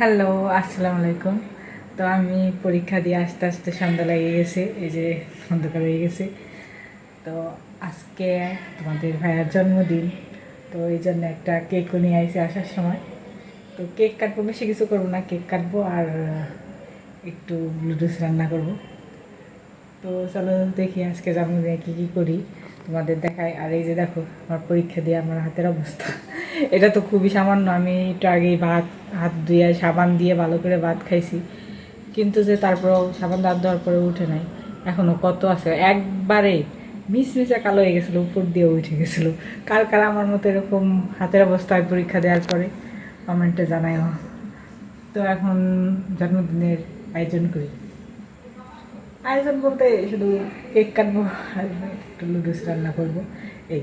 Hello আসসালামু আলাইকুম। তো আমি পরীক্ষা দিয়ে আস্তে আস্তে সন্ধ্যা লেগে গেছে, এই যে অন্ধকার হয়ে গেছে। তো আজকে তোমাদের ভাইয়ার জন্মদিন, তো এই জন্য একটা কেকও নিয়ে আইসে আসার সময়। তো কেক কাটবো, বেশি কিছু করব না, কেক কাটবো আর একটু লুডুস রান্না করব। তো চলো দেখি আজকে জন্মদিনে কী কী করি। তোমাদের দেখাই আর এই যে দেখো, আমার পরীক্ষা দিয়ে আমার হাতের অবস্থা। এটা তো খুবই সামান্য। আমি একটু আগেই ভাত, হাত ধুয়ে সাবান দিয়ে ভালো করে ভাত খাইছি। কিন্তু যে তারপরেও সাবান দাঁত দেওয়ার পরে উঠে নাই। এখনও কত আছে? একবারে মিস মিসে কালো হয়ে গেছিল, উপর দিয়ে উঠে গেছিল। কার কার আমার মতো এরকম হাতের অবস্থায় পরীক্ষা দেওয়ার পরে? কমেন্টে জানাইও তো এখন জন্মদিনের আয়োজন করি। আয়োজন বলতে শুধু কেক কাটবো আর একটু লুডুস রান্না করব, এই।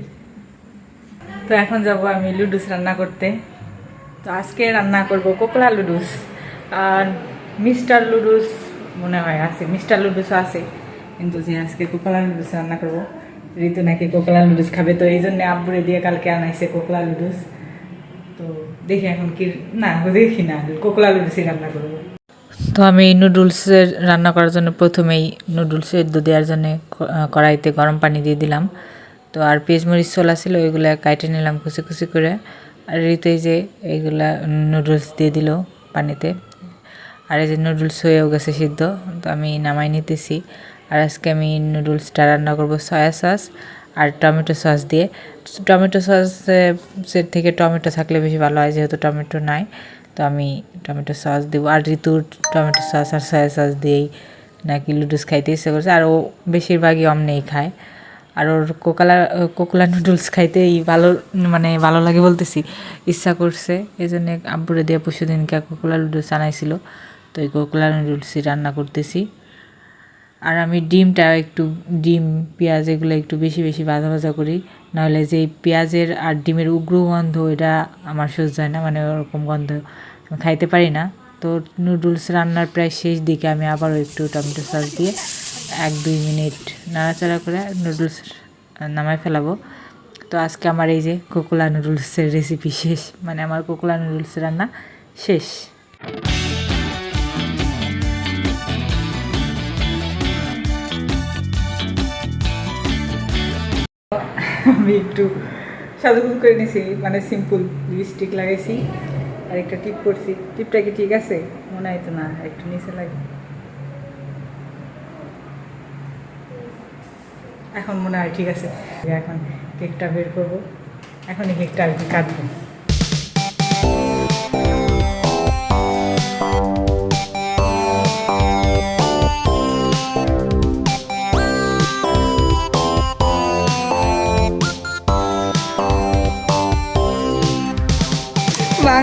তো এখন যাব আমি লুডুস রান্না করতে। তো আজকে রান্না করব কোকলা লুডুস আর মিস্টার লুডুস মনে হয় আছে, মিস্টার লুডুসও আছে। কিন্তু যে আজকে কোকলা লুডুস রান্না করব, ঋতু নাকি কোকলা লুডুস খাবে, তো এই জন্য আব্বুরে দিয়ে কালকে আনাইছে কোকলা লুডুস তো দেখি এখন কি, না, দেখি না, কোকলা লুডুসই রান্না করব। তো আমি নুডলসের রান্না করার জন্য প্রথমেই নুডলস সেদ্ধ দেওয়ার জন্য কড়াইতে গরম পানি দিয়ে দিলাম। তো আর পেঁয়াজ, মরিচ, ছোলা ছিল, ওইগুলো কাইটে নিলাম কুচি কুচি করে। আর এতে যে এইগুলা নুডলস দিয়ে দিল পানিতে। আর এই যে নুডলস হয়েও গেছে সিদ্ধ, তো আমি নামাই নিতেছি। আর আজকে আমি নুডলসটা রান্না করব সয়া সস আর টমেটো সস দিয়ে। টমেটো সসের থেকে টমেটো থাকলে বেশি ভালো হয়, যেহেতু টমেটো নাই। তো আমি টমেটো সস দেবো। আর ঋতুর টমেটো সস আর সয়া সস দিয়েই নাকি লুডুস খাইতে ইচ্ছে করছে। আর ও বেশিরভাগই অমনেই খায়। আর ওর কোকালা, কোকোলা নুডলস খাইতেই ভালো মানে ভালো লাগে বলতেছি, ইচ্ছা করছে। এই জন্য আব্বুরে দিয়ে পশুদিনকে কোকোলা কোকলা নুডলস আনাইছিল। তো এই কোকলা নুডলসই রান্না করতেছি। আর আমি ডিমটা একটু, ডিম, পেঁয়াজ এগুলো একটু বেশি বেশি ভাজা ভাজা করি। নাহলে যে পেঁয়াজের আর ডিমের উগ্র গন্ধ, এটা আমার সহ্য হয় না মানে ওরকম গন্ধ আমি খাইতে পারি না। তো নুডলস রান্নার প্রায় শেষ দিকে আমি আবারও একটু টমেটো সস দিয়ে এক, দুই মিনিট নাড়াচাড়া করে নুডলস নামায় ফেলাবো। তো আজকে আমার এই যে কোকোলা নুডলসের রেসিপি শেষ মানে আমার কোকোলা নুডলস রান্না শেষ। আমি একটু সাজুগুজু করে নিয়েছি মানে সিম্পল লিপস্টিক লাগাইছি। আর একটা টিপ করছি। টিপটা কি ঠিক আছে? মনে হয় তো না, একটু নিচে লাগে এখন মনে হয় ঠিক আছে। এখন কেকটা বের করব। এখনই কেকটা আর কি কাটবো।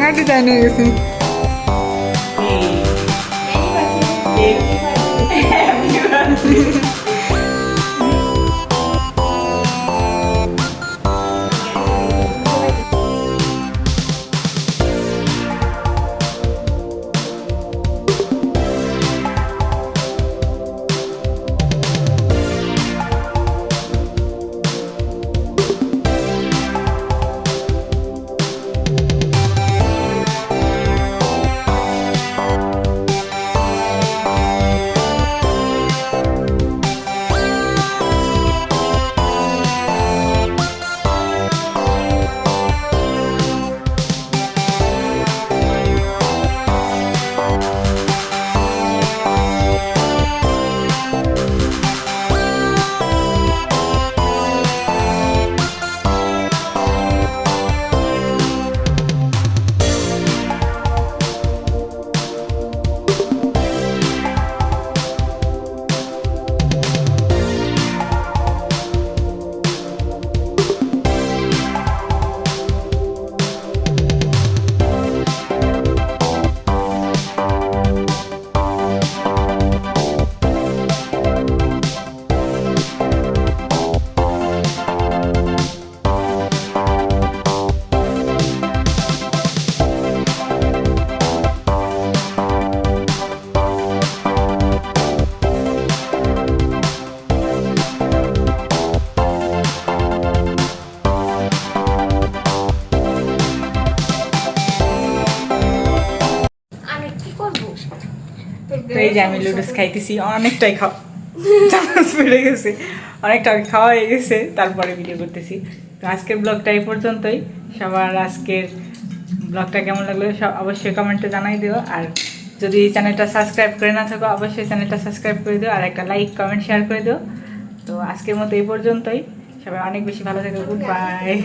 ভাঙা ডিজাইন হয়ে গেছে you. birthday. তো এই যে আমি লুডুস খাইতেছি, অনেকটাই খাওয়া চামচ গেছে। অনেকটা খাওয়া হয়ে গেছে, তারপরে ভিডিও করতেছি। তো আজকের ব্লগটা এই পর্যন্তই। সবার আজকের ব্লগটা কেমন লাগল সব অবশ্যই কমেন্টে জানাই দিও। আর যদি চ্যানেলটা সাবস্ক্রাইব করে না থাকো, অবশ্যই চ্যানেলটা সাবস্ক্রাইব করে দিও। আর একটা লাইক কমেন্ট শেয়ার করে দিও। তো আজকের মতো এই পর্যন্তই। সবাই অনেক বেশি ভালো থেকো। Good bye